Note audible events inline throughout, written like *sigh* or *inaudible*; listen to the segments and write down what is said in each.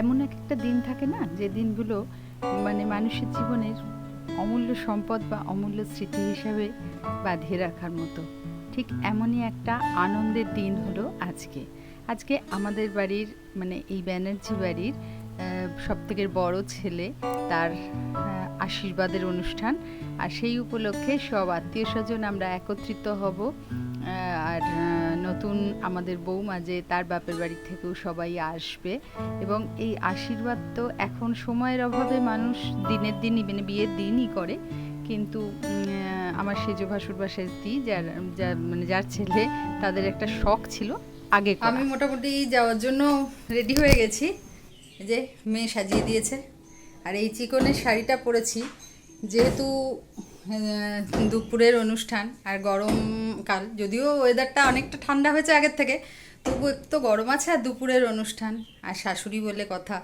এমন এক একটা দিন থাকে না, যে দিনগুলো মানে মানুষের জীবনের অমূল্য সম্পদ বা অমূল্য স্মৃতি হিসাবে বাঁধিয়ে রাখার মতো। ঠিক এমনই একটা আনন্দের দিন হলো আজকে। আজকে আমাদের বাড়ির মানে এই ব্যানার্জি বাড়ির সব থেকে বড় ছেলে তার আশীর্বাদের অনুষ্ঠান। আর সেই উপলক্ষে সব আত্মীয় স্বজন আমরা একত্রিত হব আর নতুন আমাদের বৌমা যে তার বাপের বাড়ি থেকেও সবাই আসবে এবং এই আশীর্বাদ তো এখন সময়ের অভাবে মানুষ দিনের দিনই মানে বিয়ের দিনই করে। কিন্তু আমার সেজ ভাসুর বা সেজদি যার যার মানে যার ছেলে, তাদের একটা শখ ছিল আগে আমি মোটামুটি যাওয়ার জন্য রেডি হয়ে গেছি। যে, মেয়ে সাজিয়ে দিয়েছে। আর এই চিকনের শাড়িটা পরেছি। যেহেতু দুপুরের অনুষ্ঠান আর গরমকাল যদিও ওয়েদারটা অনেকটা ঠান্ডা হয়েছে আগের থেকে তবু একটু গরম আছে আর দুপুরের অনুষ্ঠান আর শাশুড়ি বলে কথা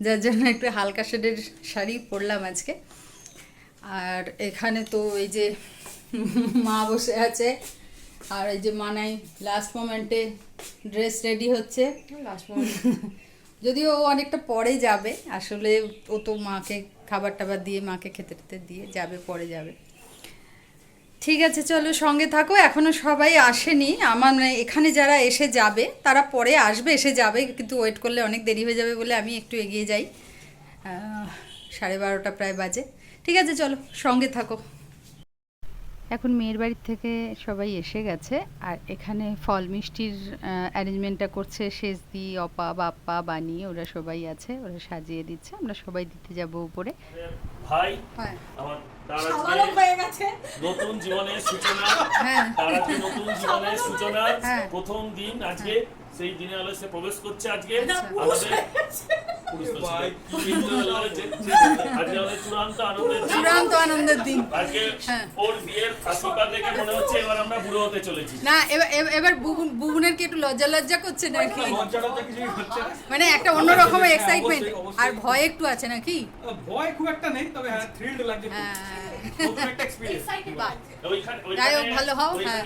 যার জন্য একটু হালকা শেডের শাড়ি পরলাম আজকে। আর এখানে তো এই যে মা বসে আছে আর এই যে মানাই লাস্ট মোমেন্টে ড্রেস রেডি হচ্ছে। লাস্ট মোমেন্ট *laughs* যদিও ও অনেকটা পরে যাবে আসলে ও তো মাকে খাবার টাবার দিয়ে মাকে খেতে টেতে দিয়ে যাবে, পরে যাবে। ঠিক আছে, চলো সঙ্গে থাকো এখনও সবাই আসেনি। আমার মানে এখানে যারা এসে যাবে, তারা পরে আসবে, এসে যাবে, কিন্তু ওয়েট করলে অনেক দেরি হয়ে যাবে বলে আমি একটু এগিয়ে যাই। সাড়ে বারোটা প্রায় বাজে। ঠিক আছে, চলো সঙ্গে থাকো। এখন মেয়ের বাড়ির থেকে সবাই এসে গেছে আর এখানে ফল মিষ্টির অ্যারেঞ্জমেন্টটা করছে শেষদি অপা বাপ্পা বানি ওরা সবাই আছে ওরা সাজিয়ে দিচ্ছে আমরা সবাই দিতে যাব উপরে। ভাই হ্যাঁ আমার হয়ে নতুন জীবনের সূচনা হ্যাঁ। তার নতুন জীবনের সূচনা হ্যাঁ। প্রথম দিন আজকে সেই দিনে আলো সে প্রবেশ করছে আজকে। আমাদের চূড়ান্ত আনন্দের দিন। হ্যাঁ। ওর বিয়ের আশীর্বাদ দেখে মনে হচ্ছে এবার আমরা বুড়ো হতে চলেছি। না এবার বুবুনের কি একটু লজ্জা লজ্জা করছে নাকি? মানে একটা অন্যরকম এক্সাইটমেন্ট আর ভয় একটু আছে নাকি? ভয় খুব একটা নেই তবে হ্যাঁ থ্রিলড লাগছে খুব। হ্যাঁ। যাই হোক, ভালো হও, হ্যাঁ।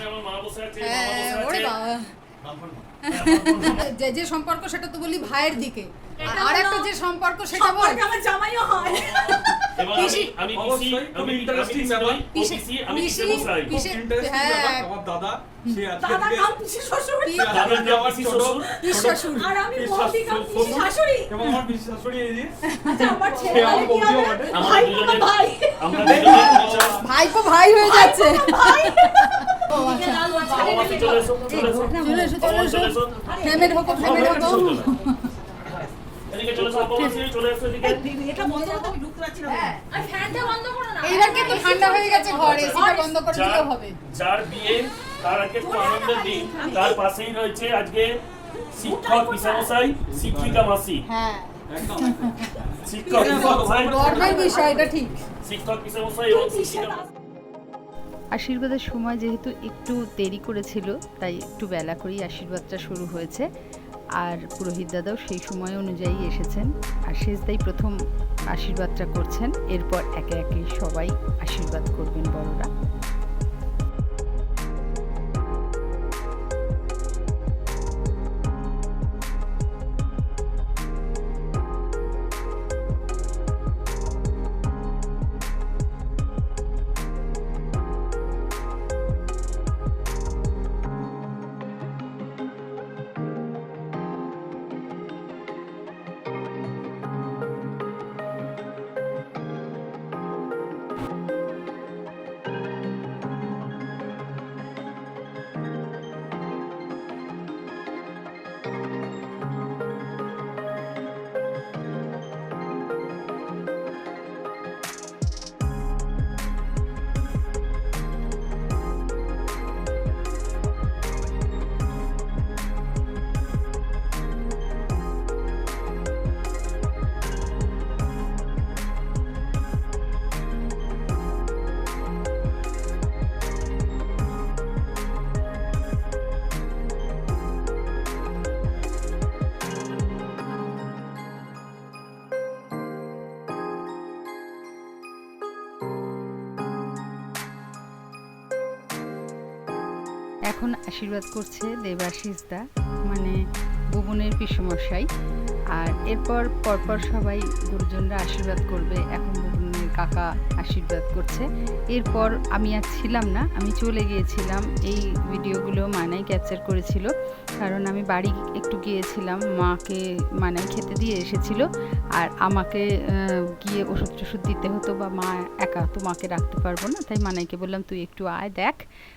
হ্যাঁ, ওরে বাবা। *laughs* যে যে সম্পর্ক সেটা তো বলি ভাইয়ের দিকে। আর একটা যে সম্পর্ক সেটা বল। আমার জামাইও হয়। আমি পিসি- আমি পিসি অবশ্যই, আমি খুব আমি interesting পিসি ও পিসি- পিসি আমি পিসে পিসি- বসাই। পিসি- খুব ইন্টারেস্টিং হ্যাঁ। ব্যাপার। আমার দাদা সে আজকে দাদা থেকে কাম পিসি শ্বশুর। পি- সে আজকে দাদার থেকে আমার পিসি ছোট শ্বশুর। পিস ছোট- শ্বশুর। আর আমি পিস বৌদি কাম শ্বশুর- পিসি শাশুড়ি। এবং আমার পিসি শাশুড়ি এই যে? আচ্ছা আমার সে ছেলে আমার বলে কি বৌদিও হবে? বটে। আমরা ভাই দুজনে- বাবা ভাই। আমরা হয়ে যাচ্ছে। ও আচ্ছা। চলে এসো চলে এসো চলে এসো চলে বাবা এসো চলে এসো। ফ্যামের হোকো ফ্যামের হোকো। এদিকে চলে এসো বাবা মাসি চলে এসো এদিকে। এটা বন্ধ করতে আমি ঢুকতে পারছি না আর ফ্যানটা বন্ধ করো না। এইবার কিন্তু ঠান্ডা হয়ে গেছে ঘর এসিটা বন্ধ করে যার হবে। যার বিয়ে তার আজকে খুব আনন্দের দিন তার পাশেই রয়েছে আজকে শিক্ষক পিসামশাই শিক্ষিকা মাসি। হ্যাঁ। একদম শিক্ষক পিসামশাই গর্বের বিষয় এটা ঠিক। শিক্ষক পিসামশাই এবং শিক্ষিকা আশীর্বাদের সময় যেহেতু একটু দেরি করেছিল তাই একটু বেলা করেই আশীর্বাদটা শুরু হয়েছে। আর পুরোহিত দাদাও সেই সময় অনুযায়ী এসেছেন আর শেষদাই প্রথম আশীর্বাদটা করছেন। এরপর একে একে সবাই আশীর্বাদ করবেন বড়রা। এখন আশীর্বাদ করছে দেবাশিস দা মানে বুবুনের পিসমশাই। আর এরপর পরপর সবাই গুরুজনরা আশীর্বাদ করবে। এখন বুবুনের কাকা আশীর্বাদ করছে। এরপর আমি আর ছিলাম না, আমি চলে গিয়েছিলাম। এই ভিডিওগুলো মানাই ক্যাপচার করেছিল। কারণ আমি বাড়ি একটু গিয়েছিলাম, মাকে মানাই খেতে দিয়ে এসেছিল। আর আমাকে গিয়ে ওষুধ টষুধ দিতে হতো বা মা একা তো মাকে রাখতে পারব না। তাই মানাইকে বললাম, তুই একটু আয় দেখ,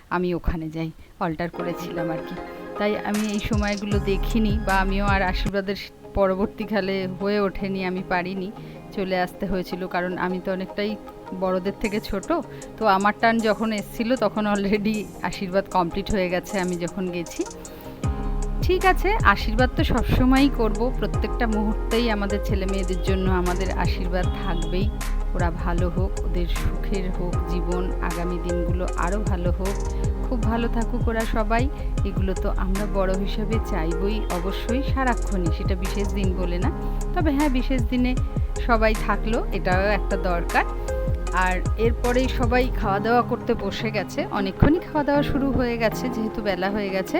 আমি ওখানে যাই। অল্টার করেছিলাম আর কি। তাই আমি এই সময়গুলো দেখিনি বা আমিও আর আশীর্বাদের পরবর্তীকালে হয়ে ওঠেনি, আমি পারিনি, চলে আসতে হয়েছিল। কারণ আমি তো অনেকটাই বড়দের থেকে ছোট, তো আমার টান যখন এসছিল তখন অলরেডি আশীর্বাদ কমপ্লিট হয়ে গেছে, আমি যখন গেছি। ঠিক আছে, আশীর্বাদ তো সবসময়ই করব, প্রত্যেকটা মুহূর্তেই আমাদের ছেলে মেয়েদের জন্য আমাদের আশীর্বাদ থাকবেই। ওরা ভালো হোক, ওদের সুখের হোক, জীবন, আগামী দিনগুলো আরও ভালো হোক। খুব ভালো থাকুক ওরা সবাই। এগুলো তো আমরা বড় হিসাবে চাইবই অবশ্যই সারাক্ষণই, সেটা বিশেষ দিন বলে না। তবে হ্যাঁ বিশেষ দিনে সবাই থাকল, এটাও একটা দরকার। আর এরপরেই সবাই খাওয়া দাওয়া করতে বসে গেছে। অনেকক্ষণই খাওয়া দাওয়া শুরু হয়ে গেছে, যেহেতু বেলা হয়ে গেছে।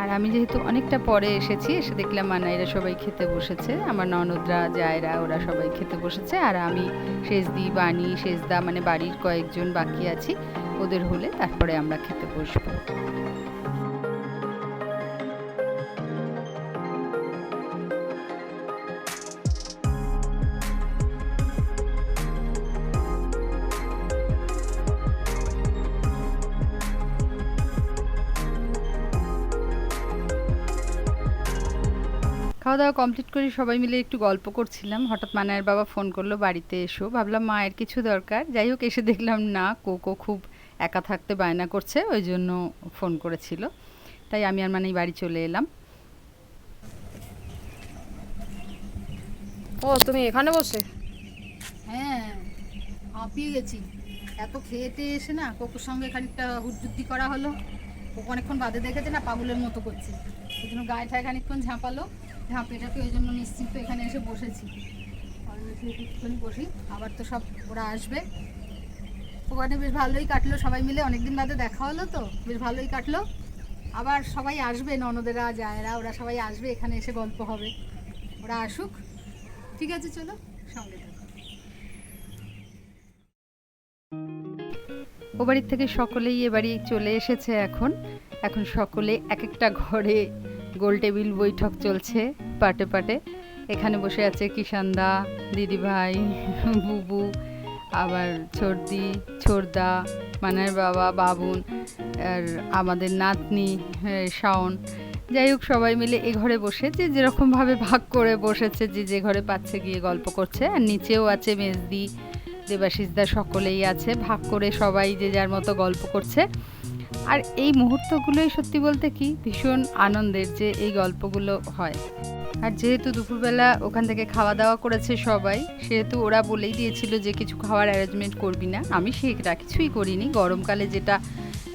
আর আমি যেহেতু অনেকটা পরে এসেছি, এসে দেখলাম মানাইরা সবাই খেতে বসেছে। আমার ননদরা, জায়রা, ওরা সবাই খেতে বসেছে। আর আমি শেষদি বাণী শেষদা মানে বাড়ির কয়েকজন বাকি আছি, ওদের হলে তারপরে আমরা খেতে বসবো। খাওয়া দাওয়া কমপ্লিট করে সবাই মিলে একটু গল্প করছিলাম। হঠাৎ মানায়ের বাবা ফোন করল বাড়িতে এসো। ভাবলাম মায়ের কিছু দরকার। যাই হোক এসে দেখলাম না কোকো খুব একা থাকতে বায়না করছে ওই জন্য ফোন করেছিল। তাই আমি আর মানে বাড়ি চলে এলাম। ও তুমি এখানে বসে? হ্যাঁ হাঁপিয়ে গেছি। এত খেয়েতে এসে না কোকোর সঙ্গে খানিকটা হুটজুদ্দি করা হলো। কোকো অনেকক্ষণ বাদে দেখেছে না পাগলের মতো করছে। ওই জন্য গায়ে ঠায় খানিকক্ষণ ঝাঁপালো। ঝাঁপিয়েটাকে ওই জন্য নিশ্চিন্ত এখানে এসে বসেছি। একটুখানি বসি, আবার তো সব ওরা আসবে। ওখানে বেশ ভালোই কাটলো সবাই মিলে, অনেকদিন বাদে দেখা হলো তো, বেশ ভালোই কাটলো। আবার সবাই আসবে, ননদেরা, জায়রা, ওরা সবাই আসবে, এখানে এসে গল্প হবে। ওরা আসুক। ঠিক আছে, চলো, সঙ্গে ও বাড়ির থেকে সকলেই এ বাড়ি চলে এসেছে এখন। এখন সকলে এক একটা ঘরে গোল টেবিল বৈঠক চলছে পাটে পাটে। এখানে বসে আছে কিষানদা দিদিভাই, বুবু, আবার ছর্দি ছোরদা মানের বাবা, বাবুন, আর আমাদের নাতনি শাওন। যাই হোক, সবাই মিলে এ ঘরে বসে যে যেরকমভাবে ভাগ করে বসেছে, যে যে ঘরে পাচ্ছে, গিয়ে গল্প করছে। আর নিচেও আছে মেজদি দেবাশিসদা সকলেই আছে। ভাগ করে সবাই যে যার মতো গল্প করছে। আর এই মুহূর্তগুলোই সত্যি বলতে কি ভীষণ আনন্দের যে এই গল্পগুলো হয়। আর যেহেতু দুপুরবেলা ওখান থেকে খাওয়া দাওয়া করেছে সবাই, সেহেতু ওরা বলেই দিয়েছিল যে কিছু খাওয়ার অ্যারেঞ্জমেন্ট করবি না। আমি সেটা কিছুই করিনি। গরমকালে যেটা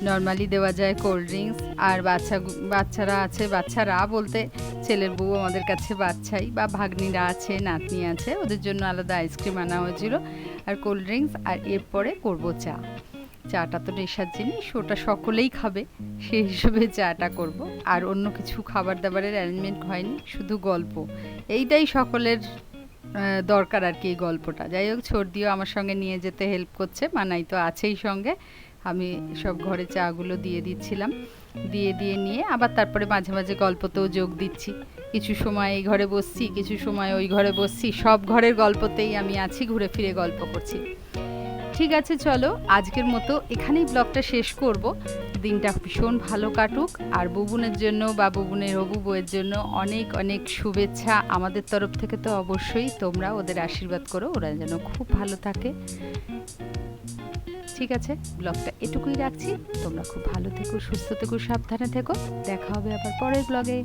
নর্মালি দেওয়া যায় কোল্ড ড্রিঙ্কস আর বাচ্চা বাচ্চারা আছে, বাচ্চারা বলতে ছেলের বউ আমাদের কাছে বাচ্চাই বা ভাগ্নিরা আছে, নাতনি আছে, ওদের জন্য আলাদা আইসক্রিম আনা হয়েছিল, আর কোল্ড ড্রিঙ্কস আর এরপরে করব চা। চাটা তো নেশার জিনিস, ওটা সকলেই খাবে। সেই হিসেবে চাটা করব। আর অন্য কিছু খাবার দাবারের অ্যারেঞ্জমেন্ট হয়নি, শুধু গল্প। এইটাই সকলের দরকার আর কি এই গল্পটা। যাই হোক, ছর্দিও আমার সঙ্গে নিয়ে যেতে হেল্প করছে, মানাই তো আছেই সঙ্গে। আমি সব ঘরে চাগুলো দিয়ে দিচ্ছিলাম, দিয়ে দিয়ে নিয়ে আবার তারপরে মাঝে মাঝে গল্পতেও যোগ দিচ্ছি। কিছু সময় এই ঘরে বসছি, কিছু সময় ওই ঘরে বসছি, সব ঘরের গল্পতেই আমি আছি, ঘুরে ফিরে গল্প করছি। ঠিক আছে, চলো। আজকের মতো এখানেই ব্লগটা শেষ করব। দিনটা ভীষণ ভালো কাটুক। আর বুবুনের জন্য বা বুবুনের হবু বউয়ের জন্য অনেক অনেক শুভেচ্ছা আমাদের তরফ থেকে তো অবশ্যই। তোমরা ওদের আশীর্বাদ করো, ওরা যেন খুব ভালো থাকে। ঠিক আছে, ব্লগটা এটুকুই রাখছি। তোমরা খুব ভালো থেকো, সুস্থ থেকো, সাবধানে থেকো। দেখা হবে আবার পরের ব্লগে।